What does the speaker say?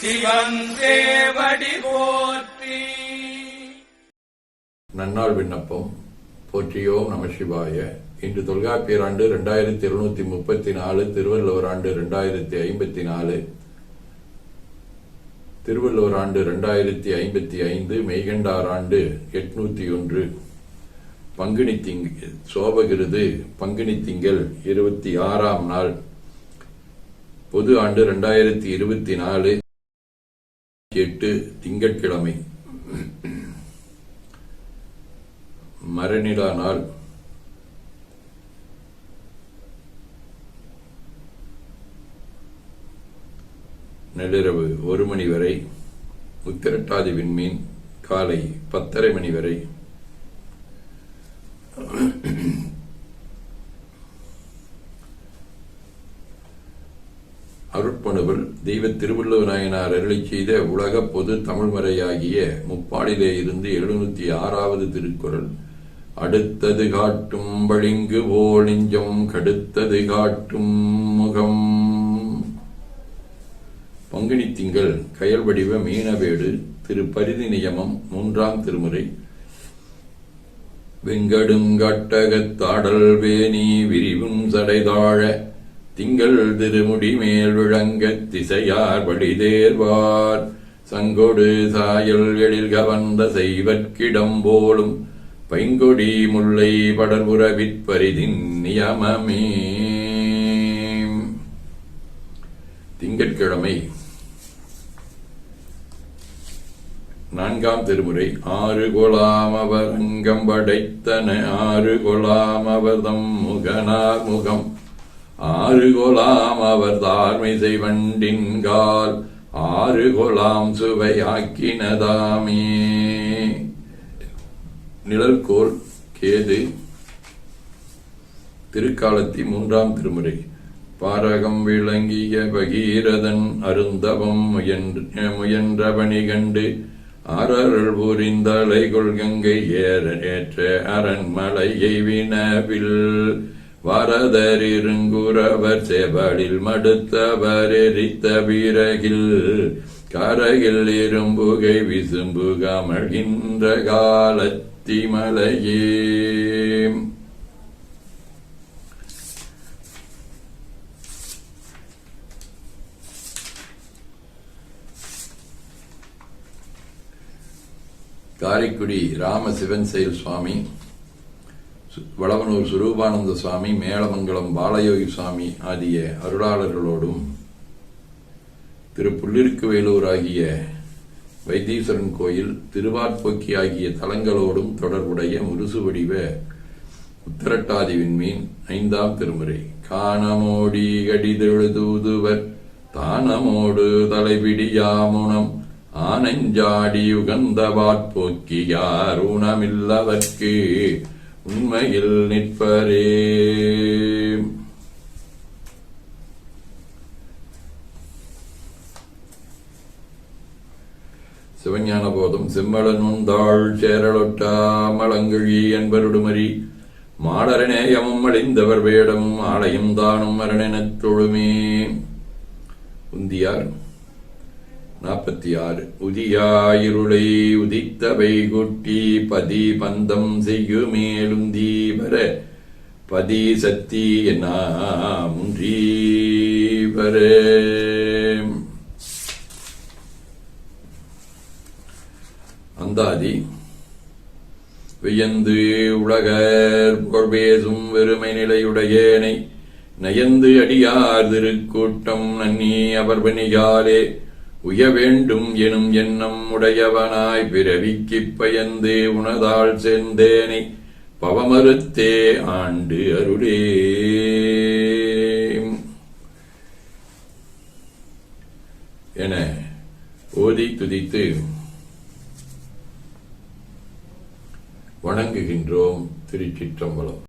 சிவன் போற்றி. நன்னாள் விண்ணப்பம். போற்றியோம் நம சிவாய. இன்று தொல்காப்பியர் ஆண்டு ரெண்டாயிரத்தி இருநூத்தி முப்பத்தி நாலு திருவள்ளுவர் ஆண்டு ரெண்டாயிரத்தி ஐம்பத்தி நாலு. திருவள்ளுவர் ஆண்டு ரெண்டாயிரத்தி ஐம்பத்தி ஐந்து மெய்கண்டார் ஆண்டு எட்நூத்தி ஒன்று. பங்குனி திங் சோபகிருது பங்குனி திங்கள் இருபத்தி ஆறாம் நாள். பொது ஆண்டு ரெண்டாயிரத்தி இருபத்தி நாலு. எட்டு திங்கட்கிழமை. மரணிடா நாள் நள்ளிரவு ஒரு மணி வரை உத்திரட்டாதி விண்மீன் காலை பத்தரை மணி வரை அருட்பணுவில் தெய்வ திருவள்ளுவநாயனார் அருளை செய்த உலக பொது தமிழ்மறையாகிய முப்பாடிலே இருந்து எழுநூத்தி ஆறாவது திருக்குறள். அடுத்தது காட்டும் பளிங்கு போல் கடுத்தது காட்டும் முகம். பங்குனி திங்கள் கயல் வடிவ மீனவேடு திரு பரிதி நியமம் மூன்றாம் திருமுறை. வெங்கடுங்கட்டகத்தாடல் வேணி விரிவும் சடைதாழ திங்கள் திருமுடி மேல் விளங்க திசையார் வழிதேர்வார் சங்கொடு சாயல் எழில் கவர்ந்த செய்வற்கிடம் போலும் பைங்கொடி முல்லை படர்புறவிற்பரிதின் நியமமே. திங்கட்கிழமை நான்காம் திருமுறை. ஆறு கொலாமவர் அங்கம் படைத்தன. ஆறு கொலாமவர் தம் முகனார் முகம் ஆறு கொலாம் அவர் தாழ்மை செய்வண்டின்கால் ஆறு கொலாம் சுவையாக்கினதாமே. நிழற்கோள் கேது திருக்காலத்தி மூன்றாம் திருமுறை. பாரகம் விளங்கிய பகீரதன் அருந்தவம் முயன்ற முயன்றவனி கண்டு ஆரருள் புரிந்தலை கொள்கங்கை ஏற ஏற்ற அரண்மலையை வினவில் வரதர் இருங்குறவர் மடுத்தவர் எரித்த பிறகில் கரகில் இரும்புகை விசும்பு கமழ்கின்ற காலத்தி மலையே காரைக்குடி ராமசிவன் செயல் சுவாமி வளவனூர் சுரூபானந்த சுவாமி மேலமங்கலம் பாலயோகி சுவாமி ஆகிய அருளாளர்களோடும் திரு புள்ளிருக்கு வேலூர் ஆகிய வைத்தீஸ்வரன் கோயில் திருவார்போக்கி ஆகிய தலங்களோடும் தொடர்புடைய முருசு வடிவ உத்தரட்டாதி விண்மீன் ஐந்தாம் திருமுறை. காணமோடி கடிதெழுதூதுவர் தானமோடு தலைபிடியாமுனம் ஆனஞ்சாடி உகந்த வாட்போக்கி யார் ஊனமில்லவர்க்கு. உண்மையில் நிற்பரே. சிவஞான போதும் செம்மலன் உந்தாள் சேரலொட்டா மலங்கழி என்பருடுமரி மாடரநேயமும் அழிந்தவர் வேடமும் ஆலயம் தானும் மரணெனத் தொழுமே. உந்தியார் நாற்பத்தி ஆறு. உதியாயிருளை உதித்தவை குட்டி பதி பந்தம் செய்யும் மேலும் தீபர பதி சத்தி நாம் முன்றி அந்தாதி வியந்து உலகர் புகழ்பேசும் வெறுமை நிலையுடையேனை நயந்து அடியார் திருக்கூட்டம் நன்னி அவர் பணியாலே உய வேண்டும் எனும் எண்ணம் உடையவனாய் பிறவிக்குப் பயந்தே உனதாள் சேர்ந்தேனை பவமறுத்தே ஆண்டு அருளே என ஓதி துதித்து வணங்குகின்றோம் திருச்சிற்றம்பலம்.